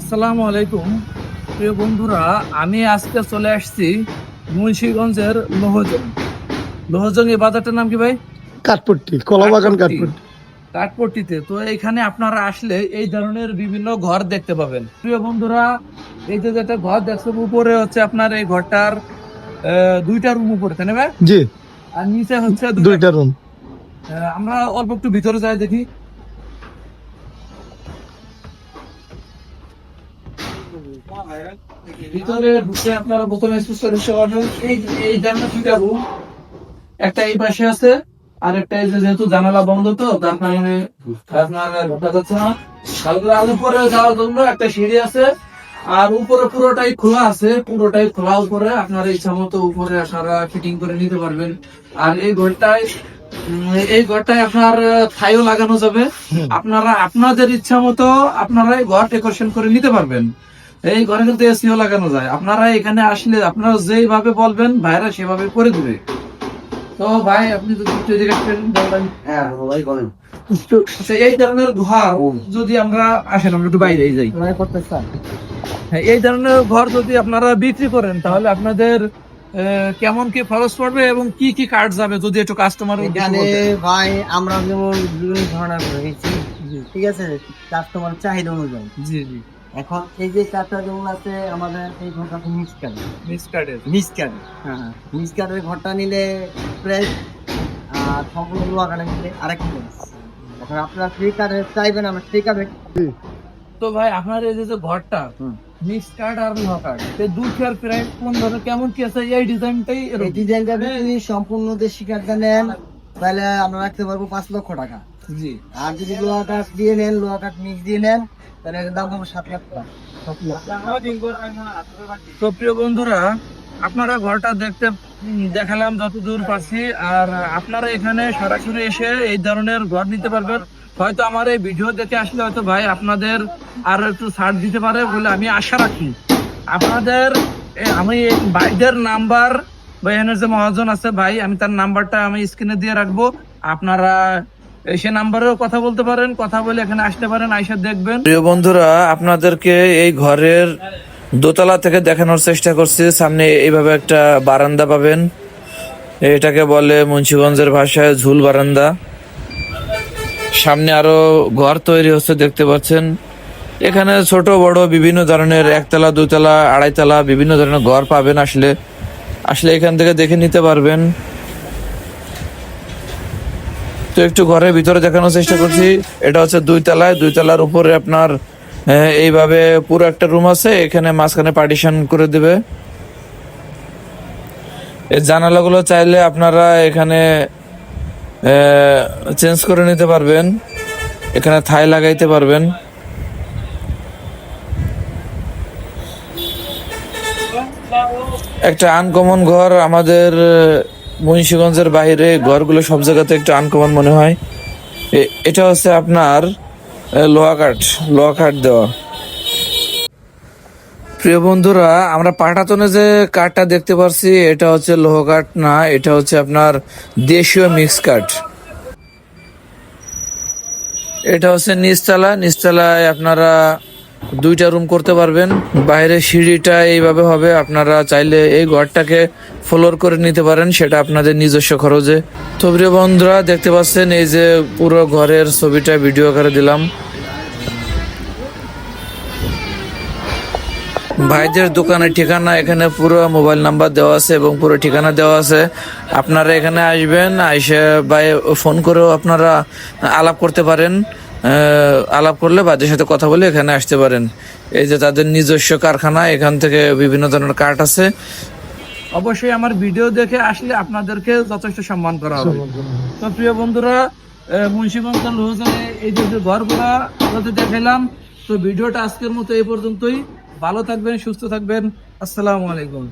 আসসালামু আলাইকুম। প্রিয় বন্ধুরা আমি আজকে চলে আসছি মুন্সিগঞ্জের লোহজং। লোহজং এই বাজারটার নাম কি ভাই? কাঠপট্টি কলাবাগান কাঠপট্টি। কাঠপট্টি। কাঠপট্টিতে। তো এখানে আপনারা আসলে এই ধরনের বিভিন্ন ঘর দেখতে পাবেন। প্রিয় বন্ধুরা এই যে যেটা ঘর দেখছেন উপরে হচ্ছে আপনার এই ঘরটার দুইটা রুম উপরে তাই না ভাই? জি। আর নিচে হচ্ছে দুইটা রুম আমরা অল্প একটু ভিতরে যাই দেখি। ভিতরে ঢুকে আপনারা প্রথমে সুস্থ পাবেন এই এই জানলা দুইটা রুম একটা এই পাশে আছে আর একটা এই যেহেতু জানালা বন্ধ তো তার কারণে আপনার ঢোকা যাচ্ছে না। যাওয়ার জন্য একটা সিঁড়ি আছে আর উপরে পুরোটাই খোলা আছে পুরোটাই খোলা উপরে। আপনার ইচ্ছা মতো উপরে আপনারা ফিটিং করে নিতে পারবেন। আর এই ঘরটায় এই ঘরটায় আপনার থাইও লাগানো যাবে। আপনারা আপনাদের ইচ্ছা মতো আপনারা ঘর ডেকোরেশন করে নিতে পারবেন। এই ঘরে কিন্তু এসিও লাগানো যায়। আপনারা এখানে আসলে আপনারা যেভাবে বলবেন ভাইরা সেভাবে করে দিবে। তো ভাই আপনি যদি আসবেন, বলবেন। আচ্ছা, এই ধরনের ঘর যদি আমরা আসেন আমরা একটু বাইরে যাই। হ্যাঁ, এই ধরনের ঘর যদি আপনারা বিক্রি করেন তাহলে আপনাদের কেমন কি খরচ পড়বে এবং কি কি কার্ড যাবে যদি একটু কাস্টমার এখানে ভাই আমরা যেমন বিভিন্ন ধরনের ঠিক আছে? কাস্টমার চাহিদা অনুযায়ী। জি জি। এখন এই যে চারটা যেমন আছে আমাদের এই ঘরটা মিক্স কার্ড মিস কার্ডের কার্ড হ্যাঁ মিক্স কার্ডের ঘরটা নিলে প্রায় আর সম্পূর্ণ লোয়া নিলে আরেক price। এখন আপনারা ফ্রি কার্ডে চাইবেন আমরা ফ্রি কার্ডে তো ভাই আপনার এই যে যে ঘরটা। মিক্স কার্ড আর লো কার্ড দুটার প্রাইস কোন ধরনের কেমন কি আছে? এই ডিজাইনটাই এই ডিজাইনটা সম্পূর্ণ দেশি কার্ডটা নেন। তাহলে আমরা রাখতে পারব পাঁচ লক্ষ টাকা। জি আর যদি লোহা কাঠ দিয়ে নেন, লোহা কাঠ মিক্স দিয়ে নেন, তাহলে দাম হবে সাত লাখ টাকা। প্রিয় বন্ধুরা, আপনারা ঘরটা দেখতে দেখালাম যতদূর পাচ্ছি আর আপনারা এখানে সরাসরি এসে এই ধরনের ঘর নিতে পারবেন। হয়তো আমার এই ভিডিও দেখে আসলে হয়তো ভাই আপনাদের আরও একটু ছাড় দিতে পারে বলে আমি আশা রাখি। আপনাদের আমি এই ভাইদের নাম্বার বা এখানে যে মহাজন আছে, ভাই, আমি তার নাম্বারটা আমি স্ক্রিনে দিয়ে রাখব। আপনারা সে নাম্বারেও কথা বলতে পারেন, কথা বলে এখানে আসতে পারেন, আইসা দেখবেন। প্রিয় বন্ধুরা, আপনাদেরকে এই ঘরের দোতলা থেকে দেখানোর চেষ্টা করছি। সামনে এইভাবে একটা বারান্দা পাবেন। এটাকে বলে মুন্সিগঞ্জের ভাষায় ঝুল বারান্দা। সামনে আরও ঘর তৈরি হচ্ছে, দেখতে পাচ্ছেন। এখানে ছোট, বড়, বিভিন্ন ধরনের একতলা, দুতলা, আড়াইতলা, বিভিন্ন ধরনের ঘর পাবেন। আসলে আসলে এখান থেকে দেখে নিতে পারবেন। তো একটু ঘরের ভিতরে দেখানোর চেষ্টা করছি। এটা হচ্ছে দুই তলায়। দুই তলার উপরে আপনার এইভাবে পুরো একটা রুম আছে। এখানে মাঝখানে পার্টিশন করে দেবে। এই জানালাগুলো চাইলে আপনারা এখানে চেঞ্জ করে নিতে পারবেন। এখানে থাই লাগাইতে পারবেন। একটা আনকমন ঘর আমাদের মুন্সিগঞ্জের বাইরে, ঘরগুলো সব জায়গাতে একটু আনকমন মনে হয়। এটা হচ্ছে আপনার লোহা কাঠ লোহা কাঠ দেওয়া। প্রিয় বন্ধুরা, আমরা পাটাতনে যে কাঠটা দেখতে পারছি, এটা হচ্ছে লোহ কাঠ না, এটা হচ্ছে আপনার দেশীয় মিক্স কাঠ। এটা হচ্ছে নিচতলা, নিচতলায় আপনারা দুইটা রুম করতে পারবেন। বাইরে সিঁড়িটা এইভাবে হবে, আপনারা চাইলে এই ঘরটাকে ফ্লোর করে নিতে পারেন, সেটা আপনাদের নিজস্ব খরচে। তো প্রিয় বন্ধুরা, দেখতে পাচ্ছেন এই যে পুরো ঘরের ছবিটা ভিডিও আকারে দিলাম। ভাইদের দোকানের ঠিকানা এখানে পুরো মোবাইল নাম্বার দেওয়া আছে এবং পুরো ঠিকানা দেওয়া আছে। আপনারা এখানে আসবেন, আইসে ভাই ফোন করেও আপনারা আলাপ করতে পারেন। আলাপ করলে ভাইদের সাথে কথা বলে এখানে আসতে পারেন। এই যে তাদের নিজস্ব কারখানা এখান থেকে বিভিন্ন ধরনের কাঠ আছে। অবশ্যই আমার ভিডিও দেখে আসলে আপনাদেরকে যথেষ্ট সম্মান করা হবে। তো প্রিয় বন্ধুরা আহ, মুন্সিগঞ্জ লোহজনে এই যে যে ঘরগুলা আপনাদের দেখাইলাম তো ভিডিওটা আজকের মতো এই পর্যন্তই। ভালো থাকবেন সুস্থ থাকবেন। আসসালামু আলাইকুম।